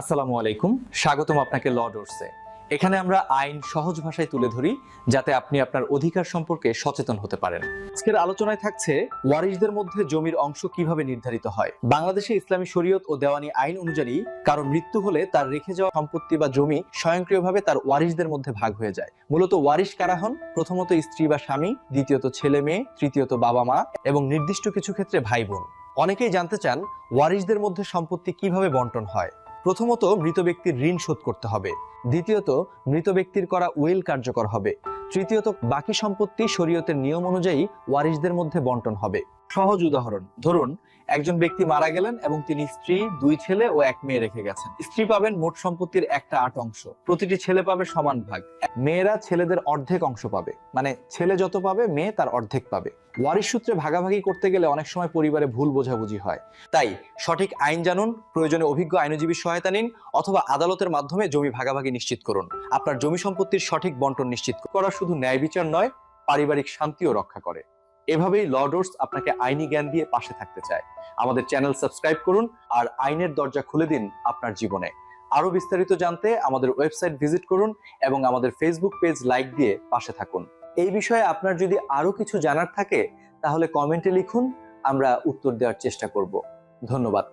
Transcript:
আসসালামু আলাইকুম, স্বাগতম আপনাকে ল ডোরসে এখানে আমরা আইন সহজ ভাষায় তুলে ধরি, যাতে আপনি আপনার অধিকার সম্পর্কে সচেতন হতে পারেন। আজকের আলোচনায় থাকছে, ওয়ারিশদের মধ্যে জমির অংশ কীভাবে নির্ধারিত হয়? বাংলাদেশে ইসলামী শরীয়ত ও দেওয়ানি আইন অনুযায়ী, কারও মৃত্যু হলে তার রেখে যাওয়া সম্পত্তি বা জমি স্বয়ংক্রিয়ভাবে তার ওয়ারিশদের মধ্যে ভাগ হয়ে যায়। মূলত ওয়ারিশ কারা হন? প্রথমত স্ত্রী বা স্বামী, দ্বিতীয়ত ছেলে মেয়ে, তৃতীয়ত বাবা মা এবং নির্দিষ্ট কিছু ক্ষেত্রে ভাই বোন। অনেকেই জানতে চান, ওয়ারিশদের মধ্যে সম্পত্তি কীভাবে বন্টন হয়? প্রথমত মৃত ব্যক্তির ঋণ শোধ করতে হবে। দ্বিতীয়ত, মৃত ব্যক্তির করা উইল কার্যকর হবে। তৃতীয়ত, বাকি সম্পত্তি শরীয়তের নিয়ম অনুযায়ী ওয়ারিশদের মধ্যে বন্টন হবে। সহজ উদাহরণ। ধরুন, একজন ব্যক্তি মারা গেলেন এবং তিনি স্ত্রী, দুই ছেলে ও এক মেয়ে রেখে গেছেন। স্ত্রী পাবেন মোট সম্পত্তির একটা আট অংশ। প্রতিটি ছেলে পাবে সমান ভাগ। মেয়েরা ছেলেদের অর্ধেক অংশ পাবে। মানে ছেলে যত পাবে, মেয়ে তার অর্ধেক পাবে। ওয়ারিশ সূত্রে ভাগাভাগি করতে গেলে অনেক সময় পরিবারে ভুল বোঝাবুঝি হয়। তাই সঠিক আইন জানুন, প্রয়োজনে অভিজ্ঞ আইনজীবীর সহায়তা নিন অথবা আদালতের মাধ্যমে জমি ভাগাভাগি নিশ্চিত করুন। আপনার জমি সম্পত্তির সঠিক বন্টন নিশ্চিত করা শুধু ন্যায় বিচার নয়, পারিবারিক শান্তিও রক্ষা করে। এভাবেই লডোর্স আপনাকে আইনি জ্ঞান দিয়ে পাশে থাকতে চায়। আমাদের চ্যানেল সাবস্ক্রাইব করুন আর আইনের দরজা খুলে দিন আপনার জীবনে। আরও বিস্তারিত জানতে আমাদের ওয়েবসাইট ভিজিট করুন এবং আমাদের ফেসবুক পেজ লাইক দিয়ে পাশে থাকুন। এই বিষয়ে আপনার যদি আরও কিছু জানার থাকে, তাহলে কমেন্টে লিখুন, আমরা উত্তর দেওয়ার চেষ্টা করব। ধন্যবাদ